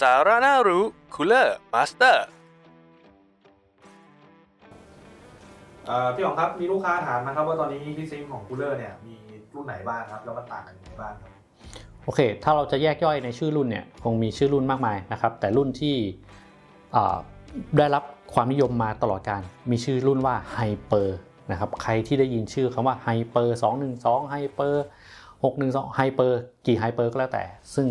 สาระน่ารู้คูลเลอร์มาสเตอร์เอ่อพี่อ๋องครับมีลูกค้าถามนะครับว่าตอนนี้พี่ซิงของคูลเลอร์เนี่ยมีรุ่นไหนบ้างครับแล้วมันต่างกันยังไงบ้างครับโอเค ถ้าเราจะแยกย่อยในชื่อรุ่นเนี่ยคงมีชื่อรุ่นมากมายนะครับ แต่รุ่นที่อ่าได้รับความนิยมมาตลอดการ มีชื่อรุ่นว่า Hyper นะครับ ใครที่ได้ยินชื่อคำว่า Hyper 212 Hyper 612 Hyper กี่ Hyper ก็แล้วแต่ ซึ่ง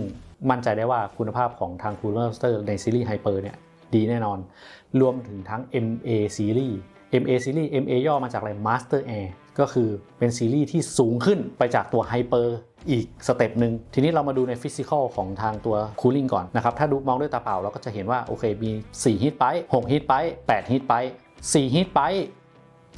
มั่นใจได้ว่าคุณภาพของทาง Cooler Master ในซีรีส์ Hyper เนี่ยดีแน่นอน รวมถึงทั้ง MA Series MA Series MA ย่อมาจากอะไร Master Air ก็คือเป็นซีรีส์ที่สูงขึ้นไปจากตัว Hyper อีกสเต็ปหนึ่งทีนี้เรามาดูในฟิสิกอลของทางตัว Cooling ก่อนนะครับ ถ้าดูมองด้วยตาเปล่าเราก็จะเห็นว่า โอเคมี4ฮีทไป6ฮีทไป8ฮีทไป4ฮีทไป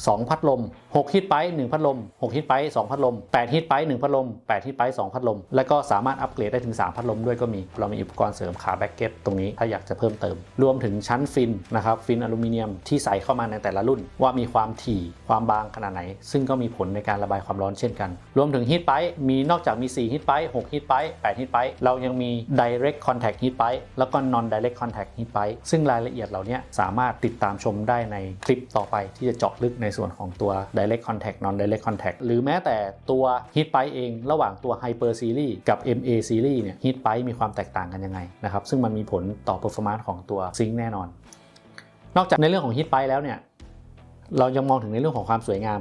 2 พัดลม 6ฮีทไป 1 พัดลม 6ฮีทไป 2 พัดลม 8ฮีทไป 1 พัดลม 8ฮีทไป 2 พัดลม แล้วก็สามารถอัปเกรดได้ถึง 3 พัดลมด้วยก็มี เรามีอุปกรณ์เสริมขาแบ็กเก็ตตรงนี้ถ้าอยากจะเพิ่มเติม รวมถึงชั้นฟินนะครับ ฟินอลูมิเนียมที่ใส่เข้ามาในแต่ละรุ่น ว่ามีความถี่ความบางขนาดไหน ซึ่งก็มีผลในการระบายความร้อนเช่นกัน รวมถึงฮีทไปมีนอกจากมี 4ฮีทไป 6ฮีทไป 8ฮีทไป เรายังมี direct contact heat pipe แล้วก็ non direct contact heat pipe ซึ่งรายละเอียดเหล่านี้สามารถติดตามชมได้ในคลิปต่อไปที่จะเจาะลึกในส่วนของตัว direct contact non direct contact หรือแม้แต่ตัว heat pipe เอง ระหว่างตัว hyper series กับ MA series เนี่ย heat pipe มีความแตกต่างกันยังไงนะครับ ซึ่งมันมีผลต่อ performance ของตัวซิงค์แน่นอน นอกจากในเรื่องของ heat pipe แล้วเนี่ย เรายังมองถึงในเรื่องของความสวยงาม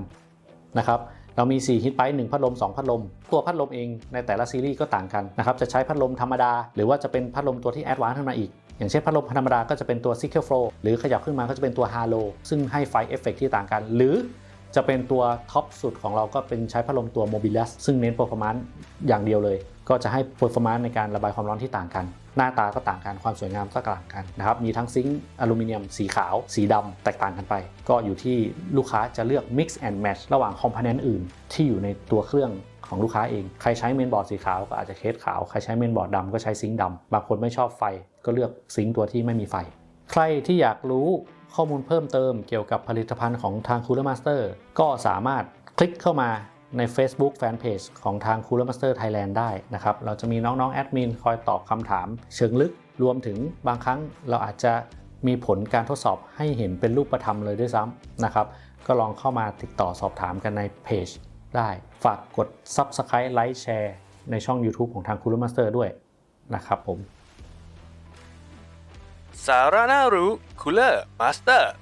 นะครับเรามี 4 ฮิตไป1พัดลม 2 พัดลม ตัวพัดลมเองในแต่ละซีรีส์ก็ต่างกันนะครับ จะใช้พัดลมธรรมดา หรือว่าจะเป็นพัดลมตัวที่แอดวานซ์ขึ้นมาอีก อย่างเช่นพัดลมธรรมดาก็จะเป็นตัว c i c l e Flow หรือขยับขึ้นมาก็จะเป็นตัว Halo ซึ่งให้ไฟเอฟเฟกที่ต่างกัน หรือจะเป็นตัวท็อปสุดของเราก็เป็นใช้พัดลมตัว Mobilus ซึ่งเน้น performance อย่างเดียวเลย ก็จะให้ performance ในการระบายความร้อนที่ต่างกัน หน้าตาก็ต่างกัน ความสวยงามก็ต่างกันนะครับ มีทั้งซิงค์อลูมิเนียม สีขาว สีดำแตกต่างกันไป ก็อยู่ที่ลูกค้าจะเลือก mix and match ระหว่างคอมโพเนนต์อื่นที่อยู่ในตัวเครื่อง ของลูกค้าเอง ใครใช้เมนบอร์ดสีขาวก็อาจจะเคสขาว ใครใช้เมนบอร์ดดำก็ใช้ซิงค์ดำบางคนไม่ชอบไฟก็เลือกซิงค์ตัวที่ไม่มีไฟ ใครที่อยากรู้ข้อมูลเพิ่มเติมเกี่ยวกับผลิตภัณฑ์ของทาง Cooler Master ก็สามารถคลิกเข้ามาใน Facebook Fanpage ของทาง Cooler Master Thailand ได้นะครับ เราจะมีน้องๆ แอดมินคอยตอบคำถาม เชิงลึก รวมถึงบางครั้งเราอาจจะมีผลการทดสอบให้เห็นเป็นรูปธรรมเลยด้วยซ้ำนะครับ ก็ลองเข้ามาติดต่อสอบถามกันในเพจ ได้ฝากกด Subscribe ไลค์แชร์ในช่อง YouTube ของทางคุรุมาสเตอร์ด้วยนะครับผม สาระน่ารู้คูลเลอร์มาสเตอร์